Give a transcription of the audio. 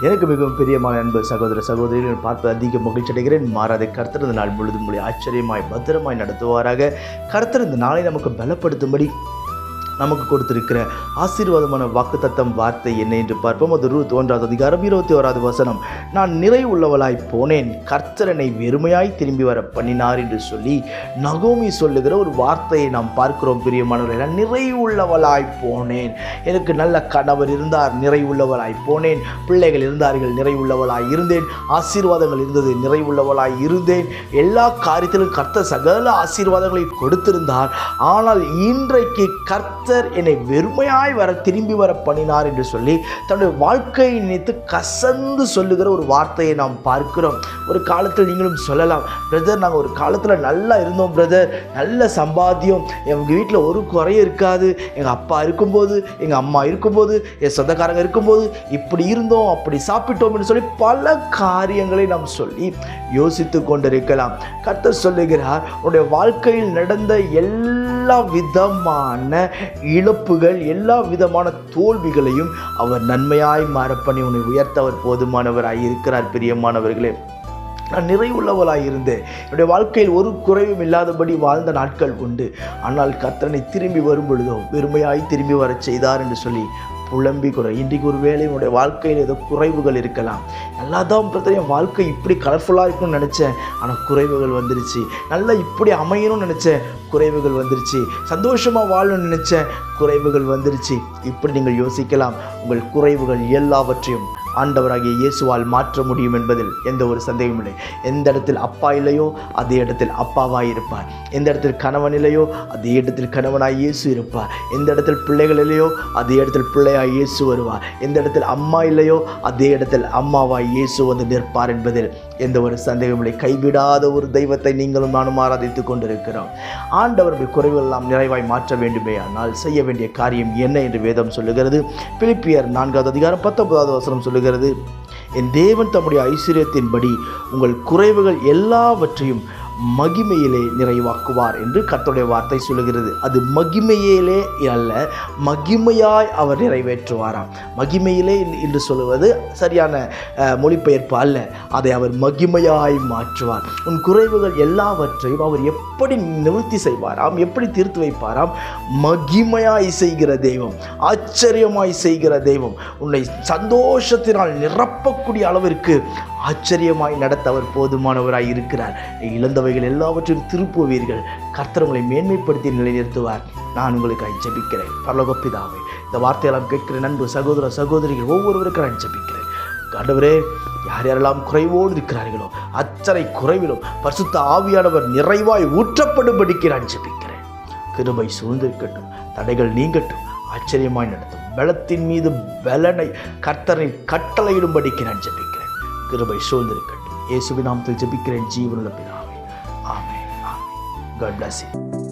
எனக்கு மிகவும் பிரியமான அன்பு சகோதர சகோதரிகள் பார்த்து அதிக மகிழ்ச்சி அடைகிறேன். மாறாத கர்த்தரந்த நாள் முழுதும் உங்களை ஆச்சரியமாய் பத்திரமாய் நடத்துவாராக. கர்த்தரந்த இந்த நாளை நமக்கு பலப்படுத்தும்படி நமக்கு கொடுத்திருக்கிற ஆசீர்வாதமான வாக்குத்தத்தம் வார்த்தை என்ன என்று பார்ப்போம். அது ரூத் ஒன்றாவது அதிகாரம் இருபத்தி ஓராவது வசனம். நான் நிறை உள்ளவளாய் போனேன் கர்த்தரனை வெறுமையாய் திரும்பி வர பண்ணினார் என்று சொல்லி நகோமி சொல்லுகிற ஒரு வார்த்தையை நாம் பார்க்கிறோம் பிரியமானவர்களே. நான் நிறை உள்ளவளாய் போனேன் எனக்கு நல்ல கணவர் இருந்தார் நிறை உள்ளவளாய் போனேன். பிள்ளைகள் இருந்தார்கள் நிறை உள்ளவளாய் இருந்தேன். ஆசீர்வாதங்கள் இருந்தது நிறை உள்ளவளாய் இருந்தேன். எல்லா காரியத்திலும் கர்த்தர் சகல ஆசீர்வாதங்களை கொடுத்திருந்தார். ஆனால் இன்றைக்கு கர்த்தர் என்னை வெறுமையாய் வர திரும்பி வர பண்ணினார் என்று சொல்லி தன்னுடைய வாழ்க்கையை நினைத்து கசந்து சொல்லுகிற ஒரு வார்த்தையை நாம் பார்க்கிறோம். ஒரு காலத்தில் நீங்களும் சொல்லலாம் பிரதர் நாங்கள் ஒரு காலத்தில் நல்லா இருந்தோம் பிரதர். நல்ல சம்பாத்தியம். எங்கள் வீட்டில் ஒரு குறையும் இருக்காது. எங்கள் அப்பா இருக்கும்போது எங்கள் அம்மா இருக்கும்போது என் சொந்தக்காரங்க இருக்கும்போது இப்படி இருந்தோம் அப்படி சாப்பிட்டோம்னு சொல்லி பல காரியங்களை நாம் சொல்லி யோசித்து கொண்டிருக்கலாம். கர்த்தர் சொல்லுகிறார் உன்னுடைய வாழ்க்கையில் நடந்த எல்லா விதமான இழப்புகள் எல்லா விதமான தோல்விகளையும் அவர் நன்மையாய் மாறப்பண்ணி உன்னை உயர்த்தவர் போதுமானவராய் இருக்கிறார் பிரியமானவர்களே. நான் நிறைவுள்ளவளாக இருந்தேன். என்னுடைய வாழ்க்கையில் ஒரு குறைவும் இல்லாதபடி வாழ்ந்த நாட்கள் உண்டு. ஆனால் கர்த்தனை திரும்பி வரும் பொழுதோ வெறுமையாய் திரும்பி வரச் செய்தார் என்று சொல்லி புலம்பி குறை இன்றைக்கு ஒரு வேலை என்னுடைய வாழ்க்கையில் ஏதோ குறைவுகள் இருக்கலாம். நல்லா தான் பிரதர் என் வாழ்க்கை இப்படி கலர்ஃபுல்லாக இருக்கும்னு நினச்சேன். ஆனால் குறைவுகள் வந்துருச்சு. நல்லா இப்படி அமையணும்னு நினச்சேன். குறைவுகள் வந்துருச்சு. சந்தோஷமாக வாழணும்னு நினச்சேன். குறைவுகள் வந்துருச்சு. இப்படி நீங்கள் யோசிக்கலாம். உங்கள் குறைவுகள் எல்லாவற்றையும் ஆண்டவராகிய இயேசுவால் மாற்ற முடியும் என்பதில் எந்த ஒரு சந்தேகமும் இல்லை. எந்த இடத்தில் அப்பா இல்லையோ அதே இடத்தில் அப்பாவாய் இருப்பார். எந்த இடத்தில் கணவன் இல்லையோ அதே இடத்தில் கணவனாய் இயேசு இருப்பார். எந்த இடத்தில் பிள்ளைகள் இல்லையோ அதே இடத்தில் பிள்ளையாய் இயேசு வருவார். எந்த இடத்தில் அம்மா இல்லையோ அதே இடத்தில் அம்மாவாய் இயேசு வந்து நிற்பார் என்பதில் எந்த ஒரு சந்தேகமில்லை கைவிடாத ஒரு தெய்வத்தை நீங்களும் நானும் ஆராதித்துக் கொண்டிருக்கிறோம். ஆண்டவர்கள் குறைவெல்லாம் நிறைவாய் மாற்ற வேண்டுமே ஆனால் செய்ய வேண்டிய காரியம் என்ன என்று வேதம் சொல்லுகிறது. பிலிப்பியர் நான்காவது அதிகாரம் பத்தொன்பதாவது வசனம் சொல்லுகிறது என் தேவன் தம்முடைய ஐஸ்வர்யத்தின்படி உங்கள் குறைவுகள் எல்லாவற்றையும் மகிமையிலே நிறைவாக்குவார் என்று கத்துடைய வார்த்தை சொல்லுகிறது. அது மகிமையிலே அல்ல மகிமையாய் அவர் நிறைவேற்றுவாராம். மகிமையிலே என்று சொல்லுவது சரியான மொழிபெயர்ப்பு அல்ல அதை அவர் மகிமையாய் மாற்றுவார். உன் குறைவுகள் எல்லாவற்றையும் அவர் எப்படி நிவர்த்தி செய்வாராம் எப்படி தீர்த்து வைப்பாராம்? மகிமையாய் செய்கிற தெய்வம் ஆச்சரியமாய் செய்கிற தெய்வம் உன்னை சந்தோஷத்தினால் நிரப்பக்கூடிய அளவிற்கு ஆச்சரியமாய் நடத்த அவர் போதுமானவராய் இருக்கிறார். இழந்தவைகள் எல்லாவற்றையும் திருப்புவீர்கள். கர்த்தர் உங்களை மேன்மைப்படுத்தி நிலைநிறுத்துவார். நான் உங்களுக்காக ஜபிக்கிறேன். பரலோக இந்த வார்த்தையெல்லாம் கேட்கிற நண்பு சகோதர சகோதரிகள் ஒவ்வொருவருக்கும் நான் ஜபிக்கிறேன். ஆண்டவரே யார் யாரெல்லாம் குறைவோடு இருக்கிறார்களோ அத்தனை குறைவிலும் பரிசுத்த ஆவியானவர் நிறைவாய் ஊற்றப்படும்படிக்கு நான் ஜெபிக்கிறேன். கிருபை சூழ்ந்திருக்கட்டும் தடைகள் நீங்கட்டும் ஆச்சரியமாய் நடத்தும் பலத்தின் மீது பலனை கர்த்தரை கட்டளையிடும்படிக்கு நான் ஜெபிக்கிறேன். கிருபை சூழ்ந்திருக்கட்டும். இயேசுவின் நாமத்தில் ஜெபிக்கிறேன் ஜீவனுள்ள பிதாவே. ஆமே ஆமே காட் பிளஸ் யூ